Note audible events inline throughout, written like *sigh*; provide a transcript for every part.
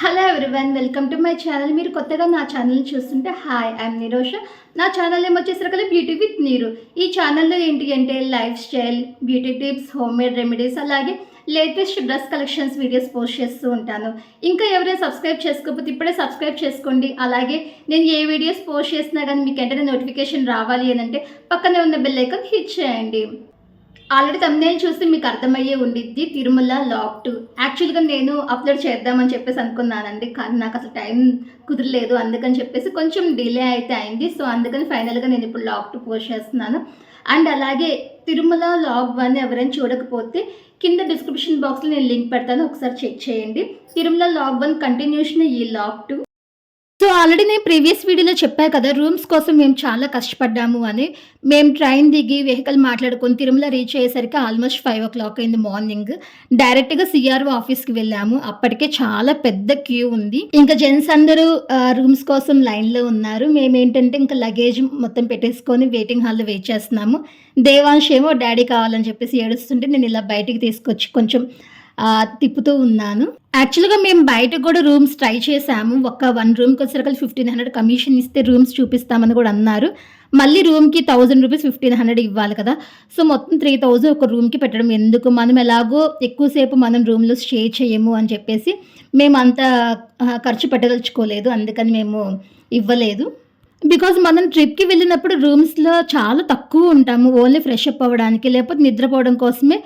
Hello everyone welcome to my channel మీరు కొత్తగా నా ఛానల్ని చూస్తుంటే హాయ్ ఐఎమ్ నిరోష నా ఛానల్ ఏమో వచ్చేసరికి బ్యూటీ విత్ నీరు ఈ ఛానల్లో ఏంటి అంటే life style beauty tips home made remedies అలాగే latest dress collections videos post చేస్తూ ఉంటాను. ఇంకా ఎవరైనా సబ్స్క్రైబ్ చేసుకోకపోతే ఇప్పుడే సబ్స్క్రైబ్ చేసుకోండి. అలాగే నేను ఏ వీడియోస్ పోస్ట్ చేసినా కానీ మీకు వెంటనే నోటిఫికేషన్ రావాలి అని అంటే పక్కనే ఉన్న బెల్ ఐకాన్ హిట్ చేయండి. ఆల్రెడీ తమ్నేల్ చూస్తే మీకు అర్థమయ్యే ఉండిద్ది తిరుమల లాక్ టూ యాక్చువల్గా నేను అప్లోడ్ చేద్దామని చెప్పేసి అనుకున్నానండి. కానీ నాకు అసలు టైం కుదరలేదు. అందుకని చెప్పేసి కొంచెం డిలే అయితే అయింది. సో అందుకని ఫైనల్గా నేను ఇప్పుడు లాక్ టూ పోస్ట్ చేస్తున్నాను. అండ్ అలాగే తిరుమల లాగ్ వన్ ఎవరైనా చూడకపోతే కింద డిస్క్రిప్షన్ బాక్స్లో నేను లింక్ పెడతాను. ఒకసారి చెక్ చేయండి. తిరుమల లాగ్ వన్ కంటిన్యూషన్ ఈ లాక్ టూ సో ఆల్రెడీ నేను ప్రీవియస్ వీడియోలో చెప్పాను కదా రూమ్స్ కోసం మేము చాలా కష్టపడ్డాము అని. మేము ట్రైన్ దిగి వెహికల్ మాట్లాడుకొని తిరుమల రీచ్ అయ్యేసరికి ఆల్మోస్ట్ ఫైవ్ ఓ క్లాక్ అయింది మార్నింగ్ డైరెక్ట్గా సిఆర్ఓ ఆఫీస్కి వెళ్ళాము. అప్పటికే చాలా పెద్ద క్యూ ఉంది. ఇంకా జెంట్స్ అందరూ రూమ్స్ కోసం లైన్లో ఉన్నారు. మేము ఏంటంటే ఇంకా లగేజ్ మొత్తం పెట్టేసుకొని వెయిటింగ్ హాల్లో వెయిట్ చేస్తున్నాము. దేవాంశ్ ఏమో డాడీ కావాలని చెప్పేసి ఏడుస్తుంటే నేను ఇలా బయటికి తీసుకొచ్చి కొంచెం తిప్పుతూ ఉన్నాను. యాక్చువల్గా మేము బయట కూడా రూమ్స్ ట్రై చేసాము ఒక వన్ రూమ్కి వచ్చేసరికి ఫిఫ్టీన్ హండ్రెడ్ కమిషన్ ఇస్తే రూమ్స్ చూపిస్తామని కూడా అన్నారు. మళ్ళీ రూమ్కి థౌజండ్ రూపీస్ ఫిఫ్టీన్ హండ్రెడ్ ఇవ్వాలి కదా. సో మొత్తం త్రీ థౌజండ్ ఒక రూమ్కి పెట్టడం ఎందుకు? మనం ఎలాగో ఎక్కువసేపు మనం రూమ్లో స్టే చేయము అని చెప్పేసి మేము అంత ఖర్చు పెట్టదలుచుకోలేదు. అందుకని మేము ఇవ్వలేదు. బికాజ్ మనం ట్రిప్కి వెళ్ళినప్పుడు రూమ్స్లో చాలా తక్కువ ఉంటాము. ఓన్లీ ఫ్రెష్ అప్ అవ్వడానికి లేకపోతే నిద్రపోవడం కోసమే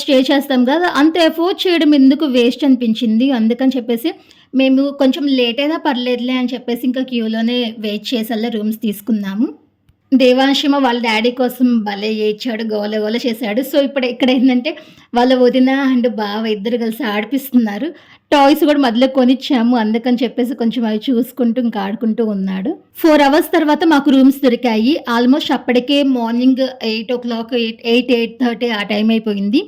స్టే చేస్తాం కదా అంత ఎఫోర్డ్ చేయడం ఎందుకు వేస్ట్ అనిపించింది? అందుకని చెప్పేసి మేము కొంచెం లేట్ అయినా పర్లేదులే అని చెప్పేసి ఇంకా క్యూలోనే వెయిట్ చేసేలా రూమ్స్ తీసుకున్నాము. దేవాంశిమ వాళ్ళ డాడీ కోసం భలే ఏడ్చాడు గోల గోల చేశాడు. సో ఇప్పుడు ఇక్కడ ఏంటంటే వాళ్ళ వదిన అండ్ బావ ఇద్దరు కలిసి ఆడిపిస్తున్నారు. టాయ్స్ కూడా మధ్యలో కొనిచ్చాము. అందుకని చెప్పేసి కొంచెం అవి చూసుకుంటూ ఇంకా ఆడుకుంటూ ఉన్నాడు. ఫోర్ అవర్స్ తర్వాత మాకు రూమ్స్ దొరికాయి. ఆల్మోస్ట్ అప్పటికే morning eight o'clock eight eight eight thirty ఆ టైం అయిపోయింది.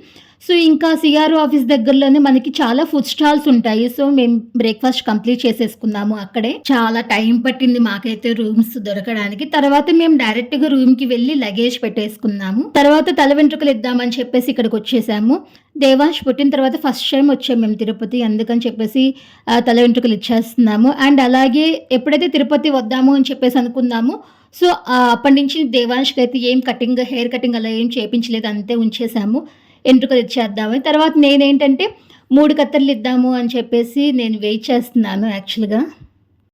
సో ఇంకా సిఆర్ఓ ఆఫీస్ దగ్గరలోనే మనకి చాలా ఫుడ్ స్టాల్స్ ఉంటాయి. సో మేము బ్రేక్ఫాస్ట్ కంప్లీట్ చేసేసుకున్నాము అక్కడే. చాలా టైం పట్టింది మాకైతే రూమ్స్ దొరకడానికి. తర్వాత మేము డైరెక్ట్గా రూమ్కి వెళ్ళి లగేజ్ పెట్టేసుకున్నాము. తర్వాత తల వెంట్రుకలు ఇద్దామని చెప్పేసి ఇక్కడికి వచ్చేసాము. దేవాంశ్ పుట్టిన తర్వాత ఫస్ట్ టైం వచ్చాము మేము తిరుపతి. అందుకని చెప్పేసి తల వెంట్రుకలు ఇచ్చేస్తున్నాము. అండ్ అలాగే ఎప్పుడైతే తిరుపతి వద్దాము అని చెప్పేసి అనుకున్నాము సో అప్పటి నుంచి దేవాంష్కి అయితే ఏం కటింగ్ హెయిర్ కటింగ్ అలా ఏం చేయించలేదు అంతే ఉంచేసాము. ఎంట్రుకలు ఇచ్చేద్దామని తర్వాత నేనేంటంటే మూడు కత్తర్లు ఇద్దాము అని చెప్పేసి నేను వెయిట్ చేస్తున్నాను యాక్చువల్గా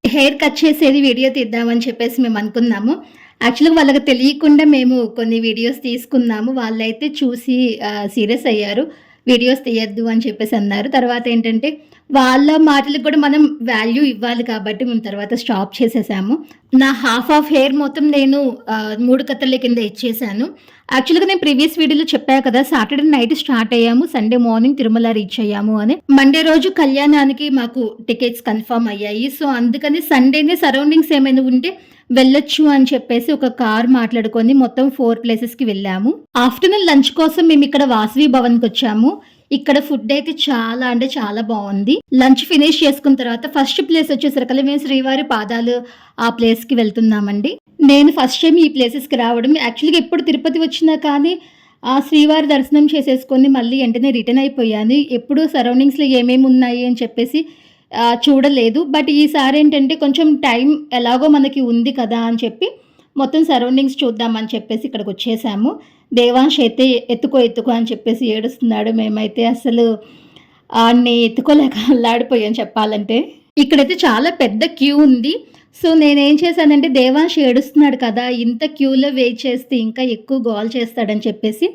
హెయిర్ కట్ చేసేది వీడియో తీద్దామని చెప్పేసి మేము అనుకున్నాము. యాక్చువల్గా వాళ్ళకి తెలియకుండా మేము కొన్ని వీడియోస్ తీసుకున్నాము. వాళ్ళైతే చూసి సీరియస్ అయ్యారు. వీడియోస్ తీయద్దు అని చెప్పేసి అన్నారు. తర్వాత ఏంటంటే వాళ్ళ మాటలకు కూడా మనం వాల్యూ ఇవ్వాలి కాబట్టి మేము తర్వాత స్టాప్ చేసేసాము. నా హాఫ్ ఆఫ్ హెయిర్ మొత్తం నేను మూడు కత్తల కింద ఇచ్చేసాను. యాక్చువల్గా నేను ప్రీవియస్ వీడియోలో చెప్పాను కదా సాటర్డే నైట్ స్టార్ట్ అయ్యాము సండే మార్నింగ్ తిరుమల రీచ్ అయ్యాము అని. మండే రోజు కళ్యాణానికి మాకు టికెట్స్ కన్ఫర్మ్ అయ్యాయి. సో అందుకని సండేనే సరౌండింగ్స్ ఏమైనా ఉంటే వెళ్ళొచ్చు అని చెప్పేసి ఒక కార్ మాట్లాడుకొని మొత్తం ఫోర్ ప్లేసెస్కి వెళ్ళాము. ఆఫ్టర్నూన్ లంచ్ కోసం మేము ఇక్కడ వాసవి భవన్కి వచ్చాము. ఇక్కడ ఫుడ్ అయితే చాలా అంటే చాలా బాగుంది. లంచ్ ఫినిష్ చేసుకున్న తర్వాత ఫస్ట్ ప్లేస్ వచ్చేసరికి మేము శ్రీవారి పాదాలు ఆ ప్లేస్కి వెళ్తున్నామండి. నేను ఫస్ట్ టైం ఈ ప్లేసెస్కి రావడం యాక్చువల్గా ఎప్పుడు తిరుపతి వచ్చినా కానీ ఆ శ్రీవారి దర్శనం చేసేసుకొని మళ్ళీ వెంటనే రిటర్న్ అయిపోయాను. ఎప్పుడు సరౌండింగ్స్లో ఏమేమి ఉన్నాయి అని చెప్పేసి చూడలేదు. బట్ ఈసారి ఏంటంటే కొంచెం టైం ఎలాగో మనకి ఉంది కదా అని చెప్పి మొత్తం సరౌండింగ్స్ చూద్దామని చెప్పేసి ఇక్కడికి వచ్చేసాము. దేవాంశ్ అయితే ఎత్తుకో ఎత్తుకో అని చెప్పేసి ఏడుస్తున్నాడు. మేమైతే అసలు ఆడిని ఎత్తుకోలేక *laughs* అల్లాడిపోయాం చెప్పాలంటే. ఇక్కడైతే చాలా పెద్ద క్యూ ఉంది. సో నేనేం చేశానంటే దేవాంశ్ ఏడుస్తున్నాడు కదా ఇంత క్యూలో వెయిట్ చేస్తే ఇంకా ఎక్కువ గోల్ చేస్తాడని చెప్పేసి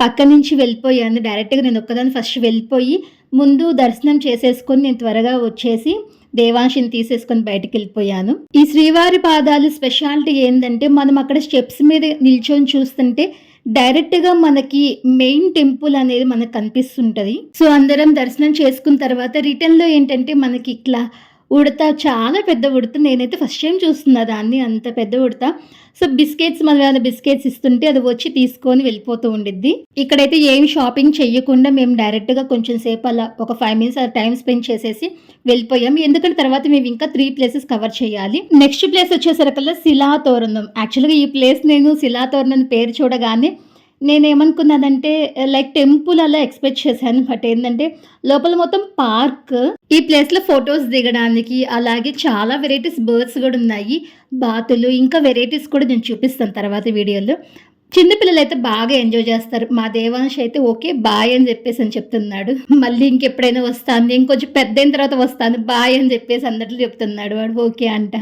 పక్క నుంచి వెళ్ళిపోయాను. డైరెక్ట్గా నేను ఒక్కదాన్ని ఫస్ట్ వెళ్ళిపోయి ముందు దర్శనం చేసేసుకొని నేను త్వరగా వచ్చేసి దేవాంశిని తీసేసుకొని బయటకు వెళ్ళిపోయాను. ఈ శ్రీవారి పాదాలు స్పెషాలిటీ ఏంటంటే మనం అక్కడ స్టెప్స్ మీద నిల్చొని చూస్తుంటే డైరెక్ట్గా మనకి మెయిన్ టెంపుల్ అనేది మనకు కనిపిస్తుంటుంది. సో అందరం దర్శనం చేసుకున్న తర్వాత రిటర్న్లో ఏంటంటే మనకి ఇట్లా ఉడత చాలా పెద్ద ఉడత. నేనైతే ఫస్ట్ టైం చూస్తున్నా దాన్ని అంత పెద్ద ఉడత. సో బిస్కెట్స్ మన ఏమైనా బిస్కెట్స్ ఇస్తుంటే అది వచ్చి తీసుకొని వెళ్ళిపోతూ ఉండిద్ది. ఇక్కడైతే ఏం షాపింగ్ చేయకుండా మేము డైరెక్ట్గా కొంచెం సేపు అలా ఒక ఫైవ్ మినిట్స్ అలా టైం స్పెండ్ చేసేసి వెళ్ళిపోయాం. ఎందుకంటే తర్వాత మేము ఇంకా త్రీ ప్లేసెస్ కవర్ చేయాలి. నెక్స్ట్ ప్లేస్ వచ్చేసరికల్లా శిలా తోరణం. యాక్చువల్గా ఈ ప్లేస్ నేను శిలా తోరణం పేరు చూడగానే నేనేమనుకున్నానంటే లైక్ టెంపుల్ అలా ఎక్స్పెక్ట్ చేశాను బట్ ఏంటంటే లోపల మొత్తం పార్క్ ఈ ప్లేస్లో ఫొటోస్ దిగడానికి అలాగే చాలా వెరైటీస్ బర్డ్స్ కూడా ఉన్నాయి. బాతులు ఇంకా వెరైటీస్ కూడా నేను చూపిస్తాను తర్వాత వీడియోలో. చిన్నపిల్లలు అయితే బాగా ఎంజాయ్ చేస్తారు. మా దేవాంశ్ అయితే ఓకే బాయ్ అని చెప్పేసి అని చెప్తున్నాడు. మళ్ళీ ఇంకెప్పుడైనా వస్తాను ఇంకొంచెం పెద్ద అయిన తర్వాత వస్తాను బాయ్ అని చెప్పేసి అందరిలో చెప్తున్నాడు వాడు. ఓకే అంట.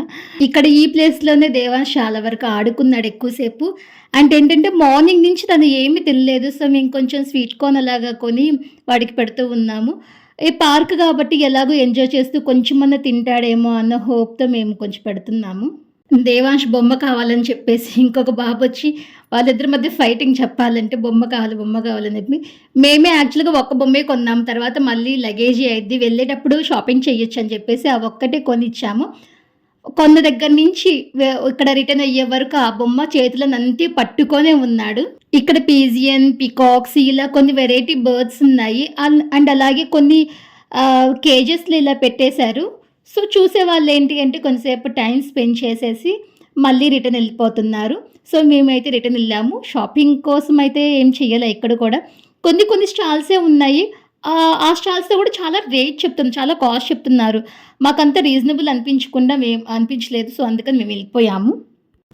ఇక్కడ ఈ ప్లేస్లోనే దేవాంశ్ చాలా వరకు ఆడుకున్నాడు ఎక్కువసేపు. అంటే ఏంటంటే మార్నింగ్ నుంచి తను ఏమీ తినలేదు. సో మేము కొంచెం స్వీట్ కార్న్ అలాగా కొని వాడికి పెడుతూ ఉన్నాము. ఈ పార్క్ కాబట్టి ఎలాగో ఎంజాయ్ చేస్తూ కొంచెమన్నా తింటాడేమో అన్న హోప్తో మేము కొంచెం పెడుతున్నాము. దేవాంశ్ బొమ్మ కావాలని చెప్పేసి ఇంకొక బాబు వచ్చి వాళ్ళిద్దరి మధ్య ఫైటింగ్ చెప్పాలంటే బొమ్మ కావాలి బొమ్మ కావాలని చెప్పి. మేమే యాక్చువల్గా ఒక్క బొమ్మే కొన్నాం. తర్వాత మళ్ళీ లగేజీ అయింది వెళ్ళేటప్పుడు షాపింగ్ చేయొచ్చు అని చెప్పేసి ఆ ఒక్కటే కొనిచ్చాము. కొన్న దగ్గర నుంచి ఇక్కడ రిటర్న్ అయ్యే వరకు ఆ బొమ్మ చేతిలో పట్టుకొనే ఉన్నాడు. ఇక్కడ పీజియన్ పికాక్స్ ఇలా కొన్ని వెరైటీ బర్డ్స్ ఉన్నాయి. అండ్ అలాగే కొన్ని కేజెస్లు ఇలా పెట్టేశారు. సో చూసే వాళ్ళు ఏంటి అంటే కొంతసేపు టైం స్పెండ్ చేసేసి మళ్ళీ రిటర్న్ వెళ్ళిపోతున్నారు. సో మేమైతే రిటర్న్ వెళ్ళాము. షాపింగ్ కోసం అయితే ఏం చెయ్యాలి ఇక్కడ కూడా. కొన్ని కొన్ని స్టాల్సే ఉన్నాయి. ఆ స్టాల్స్లో కూడా చాలా రేట్ చెప్తున్నారు. చాలా కాస్ట్ చెప్తున్నారు. మాకంత రీజనబుల్ అనిపించకుండా మేము అనిపించలేదు. సో అందుకని మేము వెళ్ళిపోయాము.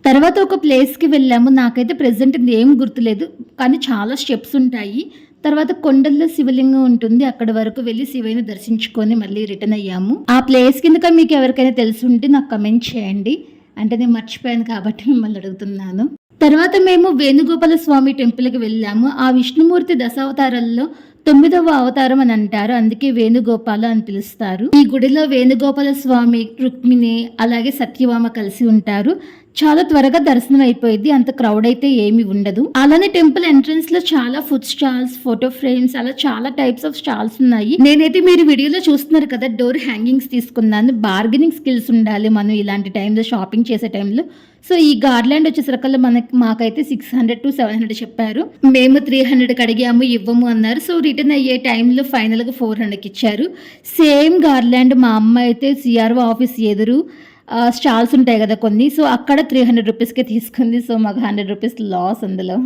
తర్వాత ఒక ప్లేస్కి వెళ్ళాము. నాకైతే ప్రెసెంట్ ఏం గుర్తులేదు. కానీ చాలా స్టెప్స్ ఉంటాయి. తర్వాత కొండల్లో శివలింగం ఉంటుంది. అక్కడ వరకు వెళ్ళి శివయ్యని దర్శించుకొని మళ్ళీ రిటర్న్ అయ్యాము. ఆ ప్లేస్ కింద మీకు ఎవరికైనా తెలిసి ఉంటే నాకు కమెంట్ చేయండి. అంటే నేను మర్చిపోయాను కాబట్టి మిమ్మల్ని అడుగుతున్నాను. తర్వాత మేము వేణుగోపాల స్వామి టెంపుల్కి వెళ్ళాము. ఆ విష్ణుమూర్తి దశావతారాల్లో తొమ్మిదవ అవతారం అని అంటారు. అందుకే వేణుగోపాల అని పిలుస్తారు. ఈ గుడిలో వేణుగోపాల స్వామి రుక్మిణి అలాగే సత్యవామ కలిసి ఉంటారు. చాలా త్వరగా దర్శనం అయిపోయింది అంత క్రౌడ్ అయితే ఏమి ఉండదు. అలానే టెంపుల్ ఎంట్రన్స్లో చాలా ఫుడ్ స్టాల్స్ ఫోటో ఫ్రేమ్స్ అలా చాలా టైప్స్ ఆఫ్ స్టాల్స్ ఉన్నాయి. నేనైతే మీరు వీడియోలో చూస్తున్నారు కదా డోర్ హ్యాంగింగ్స్ తీసుకున్నాను బార్గెనింగ్ స్కిల్స్ ఉండాలి మనం ఇలాంటి టైంలో షాపింగ్ చేసే టైంలో సో ఈ గార్లాండ్ వచ్చేసరికల్లా మనకి మాకైతే six hundred to seven hundred చెప్పారు. మేము త్రీ హండ్రెడ్కి అడిగాము ఇవ్వము అన్నారు. సో రిటర్న్ అయ్యే టైంలో ఫైనల్గా ఫోర్ హండ్రెడ్కి ఇచ్చారు. సేమ్ గార్లాండ్ మా అమ్మ అయితే సిఆర్ఓ ఆఫీస్ ఎదురు. స్టాల్స్ ఉంటాయి కదా కొన్ని. సో అక్కడ త్రీ హండ్రెడ్ రూపీస్కే తీసుకుంది. సో మాకు హండ్రెడ్ రూపీస్ లాస్ అందులో.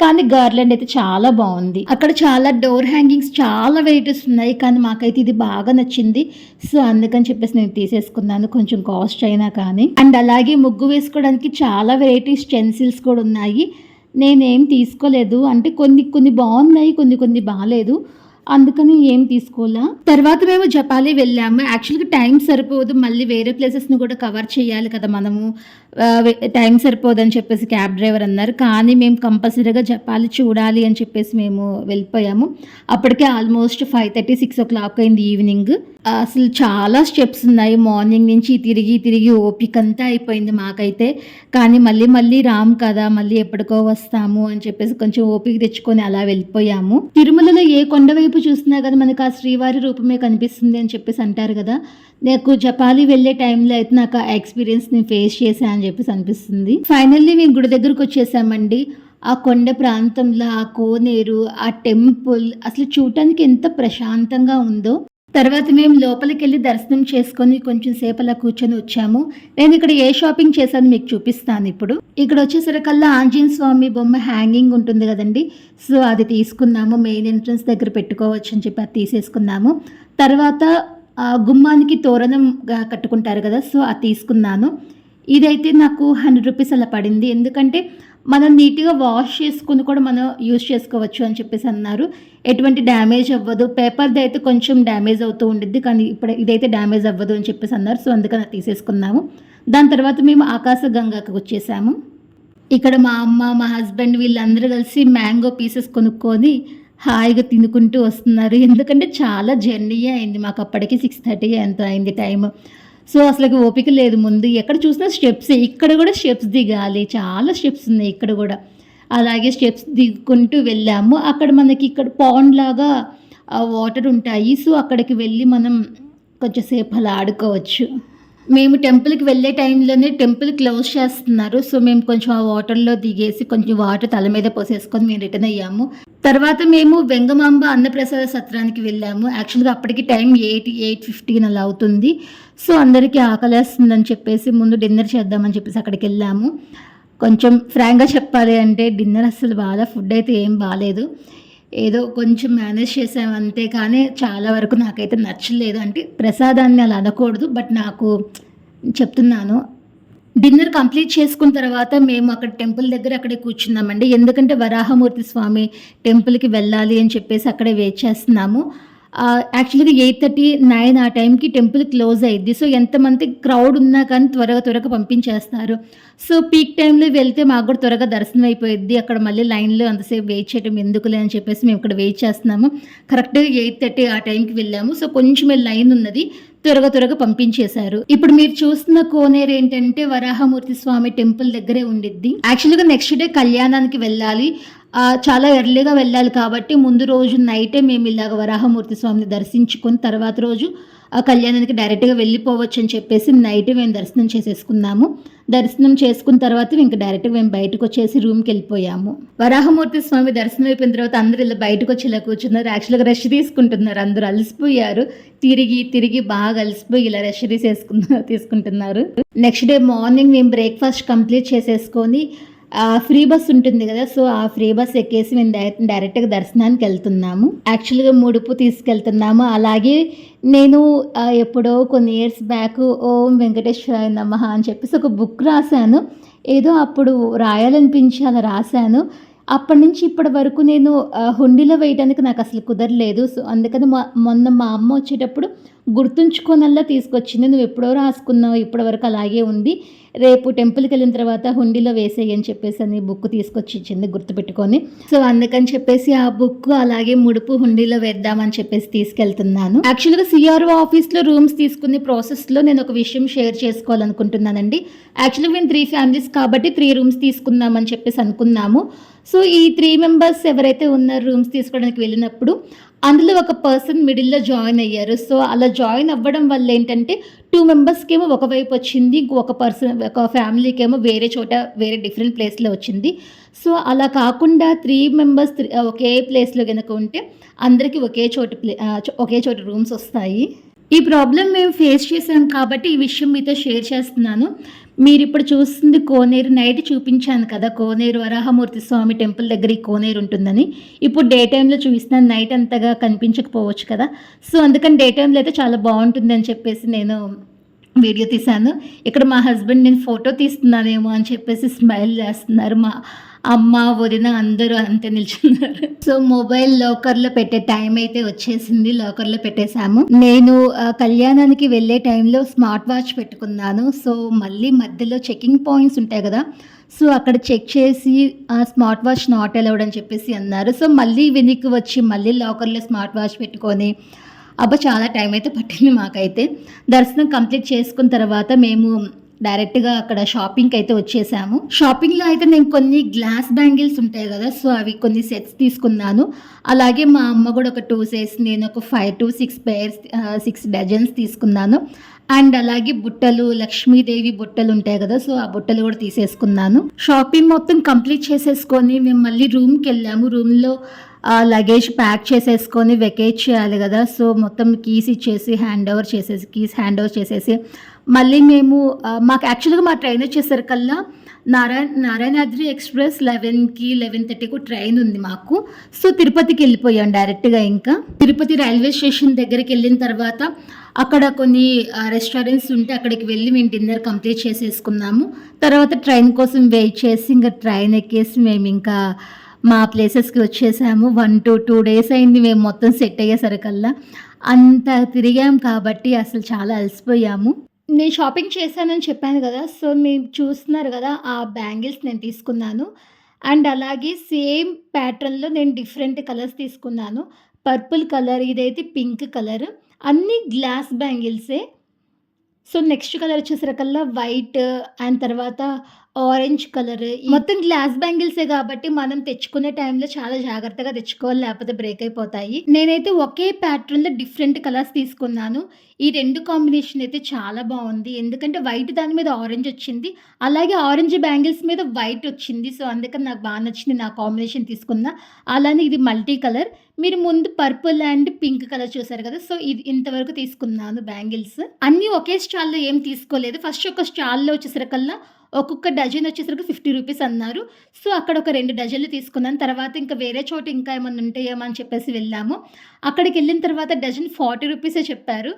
కానీ గార్లెండ్ అయితే చాలా బాగుంది. అక్కడ చాలా డోర్ హ్యాంగింగ్స్ చాలా వెరైటీస్ ఉన్నాయి. కానీ మాకైతే ఇది బాగా నచ్చింది. సో అందుకని చెప్పేసి నేను తీసేసుకున్నాను. కొంచెం కాస్ట్ అయినా కానీ. అండ్ అలాగే ముగ్గు వేసుకోవడానికి చాలా వెరైటీస్ స్టెన్సిల్స్ కూడా ఉన్నాయి. నేనేం తీసుకోలేదు. అంటే కొన్ని కొన్ని బాగున్నాయి. కొన్ని కొన్ని బాగాలేదు అందుకని ఏం తీసుకోవాలా? తర్వాత మేము జపాలి వెళ్ళాము. యాక్చువల్గా టైం సరిపోదు. మళ్ళీ వేరే ప్లేసెస్ని కూడా కవర్ చేయాలి కదా మనము. టైం సరిపోదని చెప్పేసి క్యాబ్ డ్రైవర్ అన్నారు. కానీ మేము కంపల్సరీగా జపాలి చూడాలి అని చెప్పేసి మేము వెళ్ళిపోయాము. అప్పటికే almost five thirty six o'clock అయింది ఈవినింగ్. అసలు చాలా స్టెప్స్ ఉన్నాయి. మార్నింగ్ నుంచి తిరిగి తిరిగి ఓపిక అంతా అయిపోయింది మాకైతే. కానీ మళ్ళీ మళ్ళీ రామ్ కదా మళ్ళీ ఎప్పటికో వస్తాము అని చెప్పేసి కొంచెం ఓపిక తెచ్చుకొని అలా వెళ్ళిపోయాము. తిరుమలలో ఏ కొండ వైపు చూసినా కదా మనకు ఆ శ్రీవారి రూపమే కనిపిస్తుంది అని చెప్పేసి అంటారు కదా. నాకు జపాలి వెళ్ళే టైంలో అయితే నాకు ఆ ఎక్స్పీరియన్స్ నేను ఫేస్ చేశాను అని చెప్పేసి అనిపిస్తుంది. ఫైనల్లీ మేము గుడి దగ్గరకు వచ్చేసామండి. ఆ కొండ ప్రాంతంలో ఆ కోనేరు ఆ టెంపుల్ అసలు చూడటానికి ఎంత ప్రశాంతంగా ఉందో. తర్వాత మేము లోపలికి వెళ్ళి దర్శనం చేసుకొని కొంచెం సేపు అలా కూర్చొని వచ్చాము. నేను ఇక్కడ ఏ షాపింగ్ చేశాను మీకు చూపిస్తాను ఇప్పుడు. ఇక్కడ వచ్చేసరికల్లా ఆంజనేయ స్వామి బొమ్మ హ్యాంగింగ్ ఉంటుంది కదండి. సో అది తీసుకున్నాము. మెయిన్ ఎంట్రన్స్ దగ్గర పెట్టుకోవచ్చు అని చెప్పి అది తీసేసుకున్నాము. తర్వాత ఆ, గుమ్మానికి తోరణం కట్టుకుంటారు కదా సో అది తీసుకున్నాను. ఇదైతే నాకు హండ్రెడ్ రూపీస్ అలా పడింది. ఎందుకంటే మనం నీట్గా వాష్ చేసుకుని కూడా మనం యూజ్ చేసుకోవచ్చు అని చెప్పేసి అన్నారు. ఎటువంటి డ్యామేజ్ అవ్వదు. పేపర్ది అయితే కొంచెం డ్యామేజ్ అవుతూ ఉండిద్ది. కానీ ఇప్పుడు ఇదైతే డ్యామేజ్ అవ్వదు అని చెప్పేసి అన్నారు. సో అందుకని తీసేసుకున్నాము. దాని తర్వాత మేము ఆకాశ గంగాకి వచ్చేసాము. ఇక్కడ మా అమ్మ మా హస్బెండ్ వీళ్ళందరూ కలిసి మ్యాంగో పీసెస్ కొనుక్కొని హాయిగా తినుకుంటూ వస్తున్నారు. ఎందుకంటే చాలా జర్నీ అయింది. మాకు అప్పటికి సిక్స్ థర్టీ ఎంత అయింది టైం సో అసలుకి ఓపిక లేదు ముందు. ఎక్కడ చూసినా స్టెప్స్ ఇక్కడ కూడా స్టెప్స్ దిగాలి. చాలా స్టెప్స్ ఉన్నాయి ఇక్కడ కూడా. అలాగే స్టెప్స్ దిగుకుంటూ వెళ్ళాము. అక్కడ మనకి ఇక్కడ పాండ్ లాగా వాటర్ ఉంటాయి. సో అక్కడికి వెళ్ళి మనం కొంచెంసేపు అలా ఆడుకోవచ్చు. మేము టెంపుల్కి వెళ్ళే టైంలోనే టెంపుల్ క్లోజ్ చేస్తున్నారు. సో మేము కొంచెం ఆ వాటర్లో దిగేసి కొంచెం వాటర్ తల మీద పోసేసుకొని మేము రిటర్న్ అయ్యాము. తర్వాత మేము వెంగమాంబ అన్నప్రసాద సత్రానికి వెళ్ళాము. యాక్చువల్గా అప్పటికి టైం ఎయిట్ ఎయిట్ ఫిఫ్టీన్ అలా అవుతుంది. సో అందరికీ ఆకలేస్తుందని చెప్పేసి ముందు డిన్నర్ చేద్దామని చెప్పేసి అక్కడికి వెళ్ళాము. కొంచెం ఫ్రాంక్గా చెప్పాలి అంటే డిన్నర్ అస్సలు బాగా ఫుడ్ అయితే ఏం బాగాలేదు ఏదో కొంచెం మేనేజ్ చేసాం అంతే కానీ చాలా వరకు నాకైతే నచ్చలేదు. అంటే ప్రసాదాన్ని అలా అనకూడదు బట్ నాకు చెప్తున్నాను డిన్నర్ కంప్లీట్ చేసుకున్న తర్వాత మేము అక్కడ టెంపుల్ దగ్గర అక్కడే కూర్చున్నామండి. ఎందుకంటే వరాహమూర్తి స్వామి టెంపుల్కి వెళ్ళాలి అని చెప్పేసి అక్కడే వెయిట్ చేస్తున్నాము. యాక్చువల్గా ఎయిట్ థర్టీ నైన్ ఆ టైంకి టెంపుల్ క్లోజ్ అయ్యింది సో ఎంతమంది క్రౌడ్ ఉన్నా కానీ త్వరగా త్వరగా పంపించేస్తారు. సో పీక్ టైంలో వెళ్తే మాకు కూడా త్వరగా దర్శనం అయిపోయింది అక్కడ మళ్ళీ లైన్లో అంతసేపు వెయిట్ చేయడం ఎందుకులే అని చెప్పేసి మేము ఇక్కడ వెయిట్ చేస్తున్నాము. కరెక్ట్గా ఎయిట్ థర్టీ ఆ టైంకి వెళ్ళాము. సో కొంచెం లైన్ ఉన్నది. త్వరగా త్వరగా పంపించేశారు. ఇప్పుడు మీరు చూస్తున్న కోనేరు ఏంటంటే వరాహమూర్తి స్వామి టెంపుల్ దగ్గరే ఉండిద్ది. యాక్చువల్గా నెక్స్ట్ డే కళ్యాణానికి వెళ్ళాలి. చాలా ఎర్లీగా వెళ్ళాలి కాబట్టి ముందు రోజు నైటే మేము ఇలాగ వరాహమూర్తి స్వామిని దర్శించుకొని తర్వాత రోజు ఆ కళ్యాణానికి డైరెక్ట్గా వెళ్ళిపోవచ్చు అని చెప్పేసి నైట్ మేము దర్శనం చేసేసుకున్నాము. దర్శనం చేసుకున్న తర్వాత ఇంకా డైరెక్ట్గా మేము బయటకు వచ్చేసి రూమ్కి వెళ్ళిపోయాము. వరాహమూర్తి స్వామి దర్శనం అయిపోయిన తర్వాత అందరూ ఇలా బయటకు వచ్చి ఇలా కూర్చున్నారు. యాక్చువల్గా రష్ తీసుకుంటున్నారు. అందరూ అలసిపోయారు. తిరిగి తిరిగి బాగా అలసిపోయి ఇలా రష్ తీసేసుకున్నారు తీసుకుంటున్నారు. నెక్స్ట్ డే మార్నింగ్ మేము బ్రేక్ఫాస్ట్ కంప్లీట్ చేసేసుకొని ఫ్రీ బస్ ఉంటుంది కదా సో ఆ ఫ్రీ బస్ ఎక్కేసి మేము డైరెక్ట్ డైరెక్ట్గా దర్శనానికి వెళ్తున్నాము. యాక్చువల్గా ముడుపు తీసుకెళ్తున్నాము. అలాగే నేను ఎప్పుడో కొన్ని ఇయర్స్ బ్యాక్ ఓం వెంకటేశ్వరాయ నమః అని చెప్పేసి ఒక బుక్ రాశాను. ఏదో అప్పుడు రాయాలనిపించి అలా రాశాను. అప్పటి నుంచి ఇప్పటి వరకు నేను హుండీలో వేయడానికి నాకు అసలు కుదరలేదు. సో అందుకని మొన్న మా అమ్మ వచ్చేటప్పుడు గుర్తుంచుకోనల్లా తీసుకొచ్చింది. నువ్వు ఎప్పుడో రాసుకున్నావు ఇప్పటివరకు అలాగే ఉంది. రేపు టెంపుల్కి వెళ్ళిన తర్వాత హుండీలో వేసేయి అని చెప్పేసి అని బుక్ తీసుకొచ్చి ఇచ్చింది గుర్తుపెట్టుకొని. సో అందుకని చెప్పేసి ఆ బుక్ అలాగే ముడుపు హుండీలో వేద్దామని చెప్పేసి తీసుకెళ్తున్నాను. యాక్చువల్గా సిఆర్ఓ ఆఫీస్లో రూమ్స్ తీసుకునే ప్రాసెస్లో నేను ఒక విషయం షేర్ చేసుకోవాలనుకుంటున్నానండి. యాక్చువల్గా మేము త్రీ ఫ్యామిలీస్ కాబట్టి త్రీ రూమ్స్ తీసుకుందామని చెప్పేసి అనుకున్నాము. సో ఈ త్రీ మెంబర్స్ ఎవరైతే ఉన్నారో రూమ్స్ తీసుకోవడానికి వెళ్ళినప్పుడు అందులో ఒక పర్సన్ మిడిల్లో జాయిన్ అయ్యారు. సో అలా జాయిన్ అవ్వడం వల్ల ఏంటంటే టూ మెంబర్స్కేమో ఒకవైపు వచ్చింది ఇంకొక పర్సన్ ఒక ఫ్యామిలీకి ఏమో వేరే చోట వేరే డిఫరెంట్ ప్లేస్లో వచ్చింది. సో అలా కాకుండా త్రీ మెంబర్స్ ఒకే ప్లేస్లో కనుక ఉంటే అందరికీ ఒకే చోట ప్లే ఒకే చోట రూమ్స్ వస్తాయి. ఈ ప్రాబ్లం మేము ఫేస్ చేసాం కాబట్టి ఈ విషయం మీతో షేర్ చేస్తున్నాను. మీరు ఇప్పుడు చూస్తుంది కోనేరు నైట్ చూపించాను కదా కోనేరు వరాహమూర్తి స్వామి టెంపుల్ దగ్గర ఈ కోనేరు ఉంటుందని. ఇప్పుడు డే టైంలో చూపిస్తున్నాను నైట్ అంతగా కనిపించకపోవచ్చు కదా. సో అందుకని డే టైంలో అయితే చాలా బాగుంటుందని చెప్పేసి నేను వీడియో తీశాను. ఇక్కడ మా హస్బెండ్ నేను ఫోటో తీస్తున్నానేమో అని చెప్పేసి స్మైల్ చేస్తున్నారు మా అమ్మ వదిన అందరూ అంతే నిల్చున్నారు. సో మొబైల్ లాకర్లో పెట్టే టైం అయితే వచ్చేసింది. లాకర్లో పెట్టేశాము. నేను కళ్యాణానికి వెళ్ళే టైంలో స్మార్ట్ వాచ్ పెట్టుకున్నాను. సో మళ్ళీ మధ్యలో చెకింగ్ పాయింట్స్ ఉంటాయి కదా. సో అక్కడ చెక్ చేసి ఆ స్మార్ట్ వాచ్ నాట్ అలౌడ్ అని చెప్పేసి అన్నారు. సో మళ్ళీ వెనక్కి వచ్చి మళ్ళీ లాకర్లో స్మార్ట్ వాచ్ పెట్టుకొని అబ్బా చాలా టైం అయితే పట్టింది మాకైతే. దర్శనం కంప్లీట్ చేసుకున్న తర్వాత మేము డైరెక్ట్గా అక్కడ షాపింగ్కి అయితే వచ్చేసాము. షాపింగ్లో అయితే నేను కొన్ని గ్లాస్ బ్యాంగిల్స్ ఉంటాయి కదా సో అవి కొన్ని సెట్స్ తీసుకున్నాను. అలాగే మా అమ్మ కూడా ఒక టూ సెట్స్ నేను ఒక five to six pairs six dozens తీసుకున్నాను. అండ్ అలాగే బుట్టలు లక్ష్మీదేవి బుట్టలు ఉంటాయి కదా సో ఆ బుట్టలు కూడా తీసేసుకున్నాను. షాపింగ్ మొత్తం కంప్లీట్ చేసేసుకొని మేము మళ్ళీ రూమ్కి వెళ్ళాము. రూమ్లో లగేజ్ ప్యాక్ చేసేసుకొని వెకేట్ చేయాలి కదా. సో మొత్తం కీస్ ఇచ్చేసి హ్యాండ్ ఓవర్ చేసేసి కీస్ హ్యాండ్ ఓవర్ చేసేసి మళ్ళీ మేము మాకు యాక్చువల్గా మా ట్రైన్ వచ్చేసరికల్లా నారాయణ నారాయణాద్రి ఎక్స్ప్రెస్ లెవెన్కి లెవెన్ థర్టీకి ట్రైన్ ఉంది మాకు. సో తిరుపతికి వెళ్ళిపోయాం డైరెక్ట్గా ఇంకా. తిరుపతి రైల్వే స్టేషన్ దగ్గరికి వెళ్ళిన తర్వాత అక్కడ కొన్ని రెస్టారెంట్స్ ఉంటే అక్కడికి వెళ్ళి మేము డిన్నర్ కంప్లీట్ చేసేసుకున్నాము. తర్వాత ట్రైన్ కోసం వెయిట్ చేసి ఇంకా ట్రైన్ ఎక్కేసి మేము ఇంకా మా ప్లేసెస్కి వచ్చేసాము. వన్ టు టూ డేస్ అయింది. మేము మొత్తం సెట్ అయ్యేసరికల్లా అంత తిరిగాం కాబట్టి అసలు చాలా అలసిపోయాము. నేను షాపింగ్ చేశానని చెప్పాను కదా సో మీరు చూస్తున్నారు కదా ఆ బ్యాంగిల్స్ నేను తీసుకున్నాను. అండ్ అలాగే సేమ్ ప్యాటర్న్లో నేను డిఫరెంట్ కలర్స్ తీసుకున్నాను. పర్పుల్ కలర్ ఇదైతే పింక్ కలర్ అన్ని గ్లాస్ బ్యాంగిల్సే. సో నెక్స్ట్ కలర్ వచ్చేసరికల్లా వైట్ అండ్ తర్వాత ఆరెంజ్ కలర్. మొత్తం గ్లాస్ బ్యాంగిల్సే కాబట్టి మనం తెచ్చుకునే టైంలో చాలా జాగ్రత్తగా తెచ్చుకోవాలి లేకపోతే బ్రేక్ అయిపోతాయి. నేనైతే ఒకే ప్యాటర్న్లో డిఫరెంట్ కలర్స్ తీసుకున్నాను. ఈ రెండు కాంబినేషన్ అయితే చాలా బాగుంది. ఎందుకంటే వైట్ దాని మీద ఆరెంజ్ వచ్చింది. అలాగే ఆరెంజ్ బ్యాంగిల్స్ మీద వైట్ వచ్చింది. సో అందుకని నాకు బాగా నచ్చింది నా కాంబినేషన్ తీసుకున్నా. అలానే ఇది మల్టీ కలర్. మీరు ముందు పర్పుల్ అండ్ పింక్ కలర్ చూసారు కదా? సో ఇది ఇంతవరకు తీసుకున్నాను బ్యాంగిల్స్. అన్నీ ఒకే స్టాల్లో ఏం తీసుకోలేదు. ఫస్ట్ ఒక స్టాల్లో వచ్చేసరికల్లా ఒక్కొక్క డజన్ వచ్చేసరికి ఫిఫ్టీ రూపీస్ అన్నారు. సో అక్కడ ఒక రెండు డజన్లు తీసుకున్నాను. తర్వాత ఇంకా వేరే చోట ఇంకా ఏమైనా ఉంటాయేమో అని చెప్పేసి వెళ్ళాము. అక్కడికి వెళ్ళిన తర్వాత డజన్ ఫార్టీ రూపీసే చెప్పారు.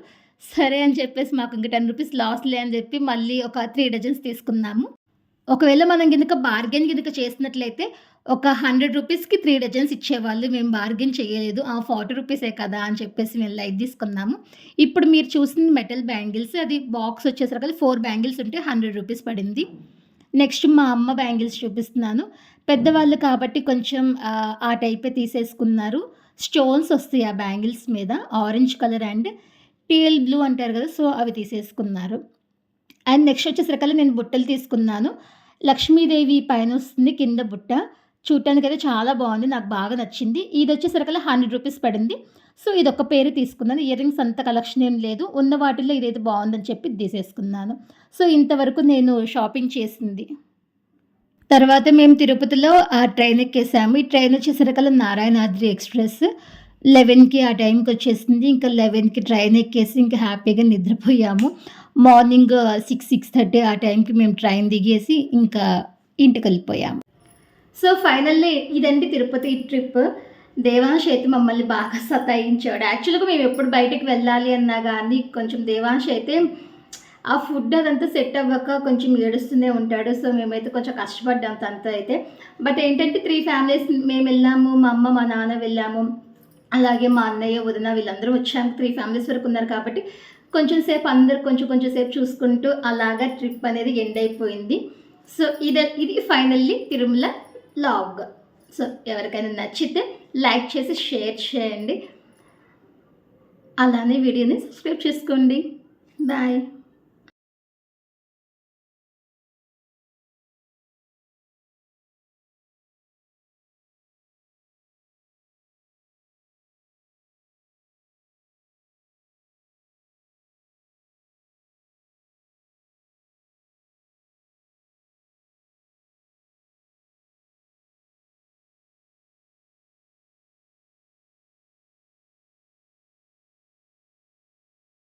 సరే అని చెప్పేసి మాకు ఇంకా టెన్ రూపీస్ లాస్లే అని చెప్పి మళ్ళీ ఒక త్రీ డజన్స్ తీసుకున్నాము. ఒకవేళ మనం కనుక బార్గెన్ కనుక చేసినట్లయితే ఒక హండ్రెడ్ రూపీస్కి త్రీ డజన్స్ ఇచ్చేవాళ్ళు. మేము బార్గెన్ చేయలేదు. ఆ ఫార్టీ రూపీసే కదా అని చెప్పేసి మేము లైట్ తీసుకున్నాము. ఇప్పుడు మీరు చూసిన మెటల్ బ్యాంగిల్స్ అది బాక్స్ వచ్చేసరికి ఫోర్ బ్యాంగిల్స్ ఉంటే హండ్రెడ్ రూపీస్ పడింది. నెక్స్ట్ మా అమ్మ బ్యాంగిల్స్ చూపిస్తున్నాను. పెద్దవాళ్ళు కాబట్టి కొంచెం ఆ, టైపే తీసేసుకున్నారు. స్టోన్స్ వస్తాయి ఆ బ్యాంగిల్స్ మీద. Orange colour and teal blue అంటారు కదా సో అవి తీసేసుకున్నారు. అండ్ నెక్స్ట్ వచ్చేసరికల్లా నేను బుట్టలు తీసుకున్నాను. లక్ష్మీదేవి పైన వస్తుంది కింద బుట్ట. చూడటానికి అయితే చాలా బాగుంది నాకు బాగా నచ్చింది. ఇది వచ్చేసరికల్లా హండ్రెడ్ రూపీస్ పడింది. సో ఇది ఒక పేరు తీసుకున్నాను. ఇయర్ రింగ్స్ అంత కలెక్షన్ ఏం లేదు. ఉన్న వాటిల్లో ఇదైతే బాగుందని చెప్పి తీసేసుకున్నాను. సో ఇంతవరకు నేను షాపింగ్ చేసింది. తర్వాత మేము తిరుపతిలో ఆ ట్రైన్ ఎక్కేసాము. ఈ ట్రైన్ వచ్చేసరికల్లా నారాయణాద్రి ఎక్స్ప్రెస్. లెవెన్కి ఆ టైంకి వచ్చేసింది. ఇంకా లెవెన్కి ట్రైన్ ఎక్కేసి ఇంకా హ్యాపీగా నిద్రపోయాము. మార్నింగ్ సిక్స్ సిక్స్ థర్టీ ఆ టైంకి మేము ట్రైన్ దిగేసి ఇంకా ఇంటికి వెళ్ళిపోయాము. సో ఫైనల్లీ ఇదండి తిరుపతి ట్రిప్. దేవాంశ్ అయితే మమ్మల్ని బాగా సతాయించాడు. యాక్చువల్గా మేము ఎప్పుడు బయటకు వెళ్ళాలి అన్నా కానీ కొంచెం దేవాంశ్ అయితే ఆ ఫుడ్ అదంతా సెట్ అవ్వక కొంచెం ఏడుస్తూనే ఉంటాడు. సో మేమైతే కొంచెం కష్టపడ్డాం తనతో అయితే. బట్ ఏంటంటే త్రీ ఫ్యామిలీస్ మేము వెళ్ళాము మా అమ్మ మా నాన్న వెళ్ళాము. అలాగే మా అన్నయ్య వదిన వీళ్ళందరూ వచ్చాము. త్రీ ఫ్యామిలీస్ వరకు ఉన్నారు కాబట్టి కొంచెం సేపు అందరు కొంచెం కొంచెం సేపు చూసుకుంటూ అలాగా ట్రిప్ అనేది ఎండ్ అయిపోయింది. సో ఇది ఇది ఫైనల్లీ తిరుమల లాగ్ సో ఎవరికైనా నచ్చితే లైక్ చేసి షేర్ చేయండి. అలానే వీడియోని సబ్స్క్రైబ్ చేసుకోండి. బాయ్